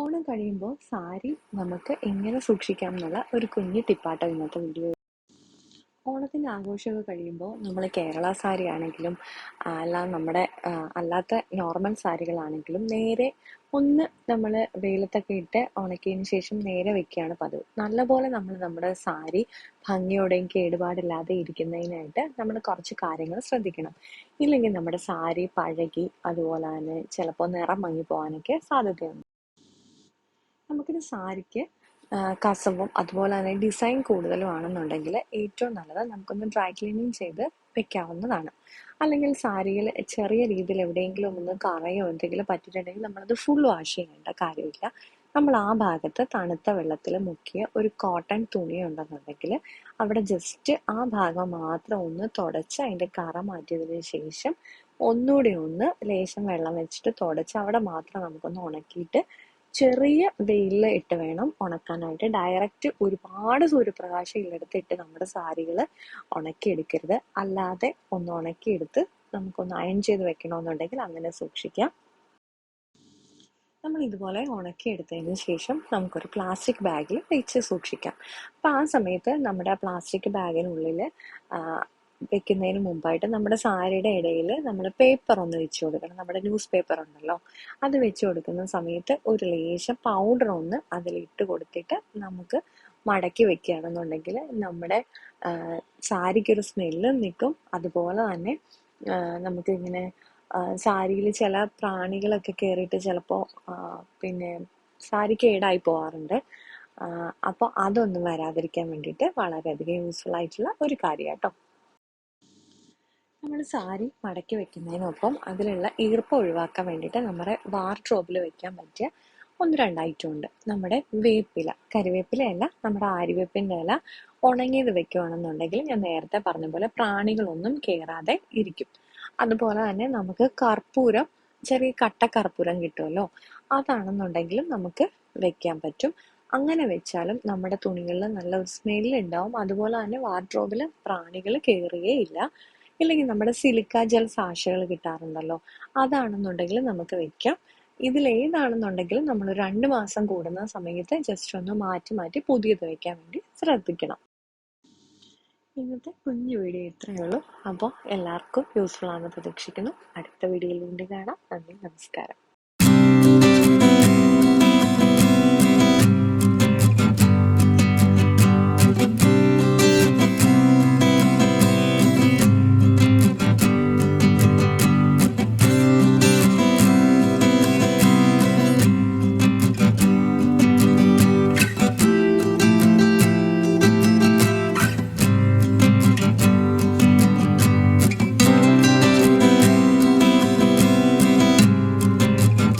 ഓണം കഴിയുമ്പോൾ സാരി നമുക്ക് എങ്ങനെ സൂക്ഷിക്കാം എന്നുള്ള ഒരു കുഞ്ഞു ടിപ്പാട്ടോ ഇന്നത്തെ വീഡിയോ ഓണത്തിന്റെ ആഘോഷമൊക്കെ കഴിയുമ്പോൾ നമ്മൾ കേരള സാരി ആണെങ്കിലും അല്ല നമ്മുടെ അല്ലാത്ത നോർമൽ സാരികളാണെങ്കിലും നേരെ ഒന്ന് നമ്മൾ വെയിലത്തൊക്കെ ഇട്ട് ഉണക്കിയതിന് ശേഷം നേരെ വെക്കുകയാണ് പതിവ്. നല്ലപോലെ നമ്മൾ നമ്മുടെ സാരി ഭംഗിയോടെയും കേടുപാടില്ലാതെ ഇരിക്കുന്നതിനായിട്ട് നമ്മൾ കുറച്ച് കാര്യങ്ങൾ ശ്രദ്ധിക്കണം. ഇല്ലെങ്കിൽ നമ്മുടെ സാരി പഴകി അതുപോലെ തന്നെ ചിലപ്പോൾ നിറം മങ്ങി പോകാനൊക്കെ സാധ്യതയുണ്ട്. നമുക്കൊരു സാരിക്ക് കസവും അതുപോലെ തന്നെ ഡിസൈൻ കൂടുതലും ആണെന്നുണ്ടെങ്കിൽ ഏറ്റവും നല്ലത് നമുക്കൊന്ന് ഡ്രൈ ക്ലീനിങ് ചെയ്ത് വെക്കാവുന്നതാണ്. അല്ലെങ്കിൽ സാരിയിൽ ചെറിയ രീതിയിൽ എവിടെയെങ്കിലും ഒന്ന് കറയോ എന്തെങ്കിലും പറ്റിയിട്ടുണ്ടെങ്കിൽ നമ്മളത് ഫുൾ വാഷ് ചെയ്യേണ്ട കാര്യമില്ല. നമ്മൾ ആ ഭാഗത്ത് തണുത്ത വെള്ളത്തിൽ മുക്കിയ ഒരു കോട്ടൺ തുണി ഉണ്ടെന്നുണ്ടെങ്കിൽ അവിടെ ജസ്റ്റ് ആ ഭാഗം മാത്രം ഒന്ന് തുടച്ച് അതിന്റെ കറ മാറ്റിയതിന് ശേഷം ഒന്നുകൂടി ഒന്ന് ലേശം വെള്ളം വെച്ചിട്ട് തുടച്ച് അവിടെ മാത്രം നമുക്കൊന്ന് ഉണക്കിയിട്ട് ചെറിയ വെയിലിൽ ഇട്ട് വേണം ഉണക്കാനായിട്ട്. ഡയറക്റ്റ് ഒരുപാട് സൂര്യപ്രകാശം ഉള്ളിടത്തിട്ട് നമ്മുടെ സാരികൾ ഉണക്കിയെടുക്കരുത്. അല്ലാതെ ഒന്ന് ഉണക്കിയെടുത്ത് നമുക്കൊന്ന് അയൺ ചെയ്ത് വെക്കണമെന്നുണ്ടെങ്കിൽ അങ്ങനെ സൂക്ഷിക്കാം. നമ്മൾ ഇതുപോലെ ഉണക്കിയെടുത്തതിന് ശേഷം നമുക്കൊരു പ്ലാസ്റ്റിക് ബാഗിൽ വെച്ച് സൂക്ഷിക്കാം. അപ്പം ആ സമയത്ത് നമ്മുടെ പ്ലാസ്റ്റിക് ബാഗിനുള്ളിൽ വെക്കുന്നതിന് മുമ്പായിട്ട് നമ്മുടെ സാരിയുടെ ഇടയിൽ നമ്മൾ പേപ്പർ ഒന്ന് വെച്ച് കൊടുക്കണം. നമ്മുടെ ന്യൂസ് പേപ്പർ ഉണ്ടല്ലോ. അത് വെച്ച് കൊടുക്കുന്ന സമയത്ത് ഒരു ലേശം പൗഡർ ഒന്ന് അതിലിട്ട് കൊടുത്തിട്ട് നമുക്ക് മടക്കി വെക്കുകയാണെന്നുണ്ടെങ്കിൽ നമ്മുടെ സാരിക്കൊരു സ്മെല്ല് നിൽക്കും അതുപോലെ തന്നെ നമുക്ക് നമുക്കിങ്ങനെ സാരിയിൽ ചില പ്രാണികളൊക്കെ കയറിയിട്ട് ചിലപ്പോൾ പിന്നെ സാരി കേടായി പോകാറുണ്ട് അപ്പോൾ അതൊന്നും വരാതിരിക്കാൻ വേണ്ടിയിട്ട് വളരെയധികം യൂസ്ഫുൾ ആയിട്ടുള്ള ഒരു കാര്യം കേട്ടോ നമ്മൾ സാരി മടക്കി വെക്കുന്നതിനൊപ്പം അതിലുള്ള ഈർപ്പം ഒഴിവാക്കാൻ വേണ്ടിയിട്ട് നമ്മുടെ വാർഡ്രോബിൽ വെക്കാൻ പറ്റിയ ഒന്ന് രണ്ട് ഐറ്റം ഉണ്ട്. നമ്മുടെ വേപ്പില കരിവേപ്പില കരിവേപ്പിലയല്ല നമ്മുടെ ആര്യവേപ്പിന്റെ ഇല ഉണങ്ങിയത് വെക്കുകയാണെന്നുണ്ടെങ്കിൽ ഞാൻ നേരത്തെ പറഞ്ഞ പോലെ പ്രാണികളൊന്നും കയറാതെ ഇരിക്കും. അതുപോലെ തന്നെ നമുക്ക് കർപ്പൂരം ചെറിയ കട്ട കർപ്പൂരം കിട്ടുമല്ലോ അതാണെന്നുണ്ടെങ്കിലും നമുക്ക് വെക്കാൻ പറ്റും. അങ്ങനെ വെച്ചാലും നമ്മുടെ തുണികളിൽ നല്ല ഒരു സ്മെല്ല് ഉണ്ടാവും. അതുപോലെ തന്നെ വാർഡ്രോബിൽ പ്രാണികൾ കയറുകയില്ല ഇല്ലെങ്കിൽ നമ്മുടെ സിലിക്ക ജെൽ സാശകൾ കിട്ടാറുണ്ടല്ലോ. അതാണെന്നുണ്ടെങ്കിൽ നമുക്ക് വെക്കാം. ഇതിലേതാണെന്നുണ്ടെങ്കിലും നമ്മൾ രണ്ട് മാസം കൂടുന്ന സമയത്ത് ജസ്റ്റ് ഒന്ന് മാറ്റി മാറ്റി പുതിയത് വെക്കാൻ വേണ്ടി ശ്രദ്ധിക്കണം. ഇന്നത്തെ കുഞ്ഞു വീഡിയോ ഇത്രയേ ഉള്ളൂ. അപ്പോൾ എല്ലാവർക്കും യൂസ്ഫുൾ ആണെന്ന് പ്രതീക്ഷിക്കുന്നു. അടുത്ത വീഡിയോയിൽ വീണ്ടും കാണാം. നന്ദി നമസ്കാരം.